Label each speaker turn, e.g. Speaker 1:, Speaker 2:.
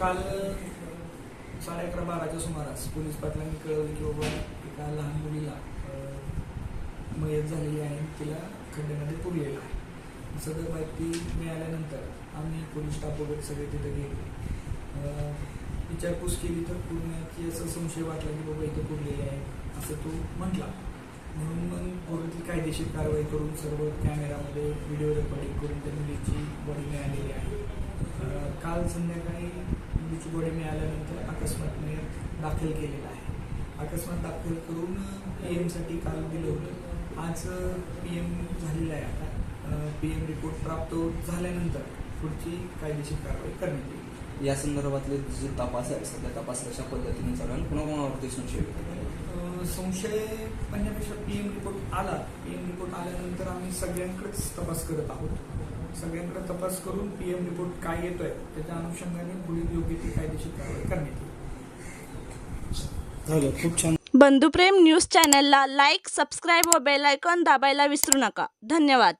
Speaker 1: काल साडे अकरा बाराच्या सुमारास पोलीस पाटलांनी कळवलं की बाबा एका लहान मुलीला मयत झालेली आहे. तिला खड्ड्यामध्ये पुरलेलं आहे. सगळं माहिती मिळाल्यानंतर आम्ही पोलीस स्टाफ सगळे तिथे गेले. विचारपूस केली तर पूर्ण की असं संशय वाटला की बाबा इथं पुरलेली आहे. असं तो म्हटला. म्हणून मग पूर्वीतली कायदेशीर कारवाई करून सर्व कॅमेरामध्ये व्हिडिओ रेकॉर्डिंग करून त्या मुलीची बॉडी मिळालेली आहे. काल संध्याकाळी मुलीची गोळी मिळाल्यानंतर अकस्मात मी दाखल केलेला आहे. अकस्मात दाखल करून पी एमसाठी काल दिलं होतं. आज पी एम झालेलं आहे आता. पी एम रिपोर्ट प्राप्त झाल्यानंतर पुढची कायदेशीर कारवाई करण्यात येईल.
Speaker 2: या संदर्भातले जे तपास आहे सध्या तपास कशा पद्धतीने चालू आणि पुन्हा कोणावरती संशय
Speaker 1: संशय म्हणण्यापेक्षा पी एम रिपोर्ट आला. पी एम रिपोर्ट आल्यानंतर आम्ही सगळ्यांकडेच तपास करत आहोत. सगळ्यांकडे तपास करून पी एम रिपोर्ट काय येतोय त्याच्या अनुषंगाने पुढील योग्य ती कायदेशीर कारवाई करण्यात
Speaker 3: येईल. खूप छान.
Speaker 4: बंधुप्रेम न्यूज चॅनलला लाईक सबस्क्राईब व बेल आयकॉन दाबायला विसरू नका. धन्यवाद.